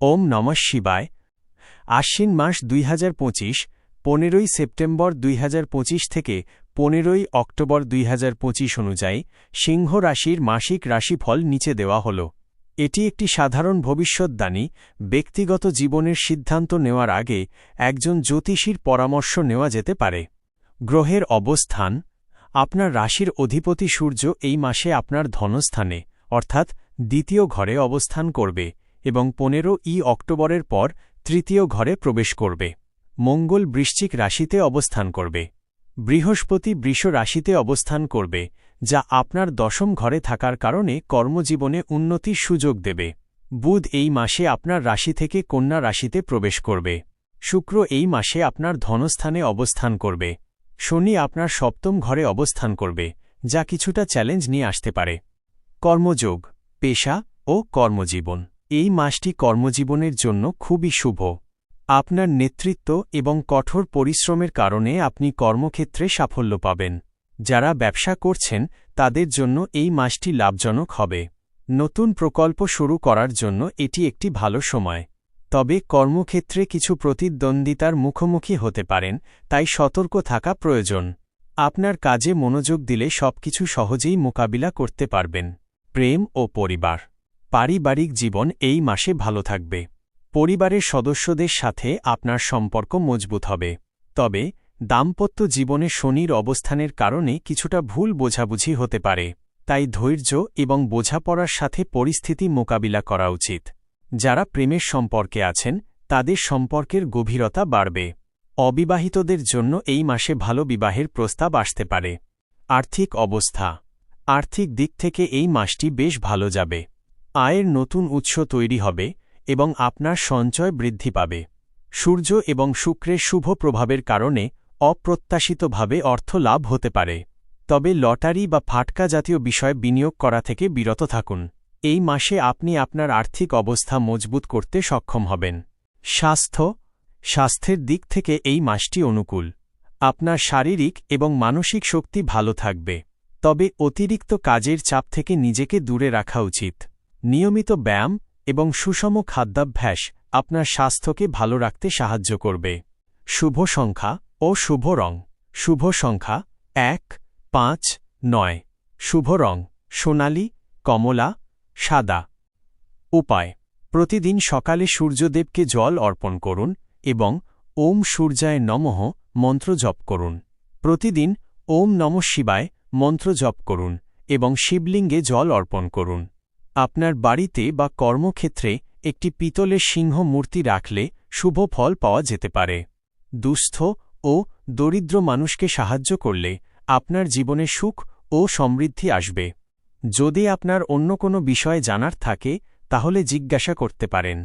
ওম নমঃ শিবায়। আশ্বিন মাস দুই হাজার পঁচিশ, পনেরোই সেপ্টেম্বর দুই হাজার পঁচিশ থেকে পনেরোই অক্টোবর দুই হাজার পঁচিশ অনুযায়ী সিংহ রাশির মাসিক রাশিফল নিচে দেওয়া হল। এটি একটি সাধারণ ভবিষ্যদ্বাণী, ব্যক্তিগত জীবনের সিদ্ধান্ত নেওয়ার আগে একজন জ্যোতিষীর পরামর্শ নেওয়া যেতে পারে। গ্রহের অবস্থান, আপনার রাশির অধিপতি সূর্য এই মাসে আপনার ধনস্থানে, অর্থাৎ দ্বিতীয় ঘরে অবস্থান করবে। এবং পনেরো ই অক্টোবরের পর তৃতীয় ঘরে প্রবেশ করবে। মঙ্গল বৃশ্চিক রাশিতে অবস্থান করবে। বৃহস্পতি বৃষ রাশিতে অবস্থান করবে, যা আপনার দশম ঘরে থাকার কারণে কর্মজীবনে উন্নতির সুযোগ দেবে। বুধ এই মাসে আপনার রাশি থেকে কন্যা রাশিতে প্রবেশ করবে। শুক্র এই মাসে আপনার ধনস্থানে অবস্থান করবে। শনি আপনার সপ্তম ঘরে অবস্থান করবে, যা কিছুটা চ্যালেঞ্জ নিয়ে আসতে পারে। কর্মযোগ, পেশা ও কর্মজীবন। এই মাসটি কর্মজীবনের জন্য খুবই শুভ। আপনার নেতৃত্ব এবং কঠোর পরিশ্রমের কারণে আপনি কর্মক্ষেত্রে সাফল্য পাবেন। যারা ব্যবসা করছেন, তাদের জন্য এই মাসটি লাভজনক হবে। নতুন প্রকল্প শুরু করার জন্য এটি একটি ভালো সময়। তবে কর্মক্ষেত্রে কিছু প্রতিদ্বন্দ্বিতার মুখোমুখি হতে পারেন, তাই সতর্ক থাকা প্রয়োজন। আপনার কাজে মনোযোগ দিলে সবকিছু সহজেই মোকাবিলা করতে পারবেন। প্রেম ও পরিবার। পারিবারিক জীবন এই মাসে ভালো থাকবে। পরিবারের সদস্যদের সাথে আপনার সম্পর্ক মজবুত হবে। তবে, দাম্পত্য জীবনে শনির অবস্থানের কারণে কিছুটা ভুল বোঝাবুঝি হতে পারে। তাই ধৈর্য এবং বোঝাপড়ার সাথে পরিস্থিতি মোকাবিলা করা উচিত। যারা প্রেমের সম্পর্কে আছেন, তাদের সম্পর্কের গভীরতা বাড়বে। অবিবাহিতদের জন্য এই মাসে ভালো বিবাহের প্রস্তাব আসতে পারে। আর্থিক অবস্থা। আর্থিক দিক থেকে এই মাসটি বেশ ভালো যাবে। আয়ের নতুন উৎস তৈরি হবে এবং আপনার সঞ্চয় বৃদ্ধি পাবে। সূর্য এবং শুক্রের শুভ প্রভাবের কারণে অপ্রত্যাশিতভাবে অর্থ লাভ হতে পারে। তবে লটারি বা ফাটকা জাতীয় বিষয় বিনিয়োগ করা থেকে বিরত থাকুন। এই মাসে আপনি আপনার আর্থিক অবস্থা মজবুত করতে সক্ষম হবেন। স্বাস্থ্য, স্বাস্থ্যের দিক থেকে এই মাসটি অনুকূল। আপনার শারীরিক এবং মানসিক শক্তি ভালো থাকবে। তবে অতিরিক্ত কাজের চাপ থেকে নিজেকে দূরে রাখা উচিত। নিয়মিত ব্যায়াম এবং সুষম খাদ্যাভ্যাস আপনার স্বাস্থ্যকে ভালো রাখতে সাহায্য করবে। শুভ সংখ্যা ও শুভ রং। শুভ সংখ্যা এক, পাঁচ, নয়। শুভ রং সোনালি, কমলা, সাদা। উপায়, প্রতিদিন সকালে সূর্যদেবকে জল অর্পণ করুন এবং ওম সূর্যায় নমঃ মন্ত্র জপ করুন। প্রতিদিন ওম নম শিবায় মন্ত্র জপ করুন এবং শিবলিঙ্গে জল অর্পণ করুন। আপনার বাড়িতে বা কর্মক্ষেত্রে একটি পিতলের সিংহ মূর্তি রাখলে শুভ ফল পাওয়া যেতে পারে। দুস্থ ও দরিদ্র মানুষকে সাহায্য করলে আপনার জীবনে সুখ ও সমৃদ্ধি আসবে। যদি আপনার অন্য কোনো বিষয়ে জানার থাকে, তাহলে জিজ্ঞাসা করতে পারেন।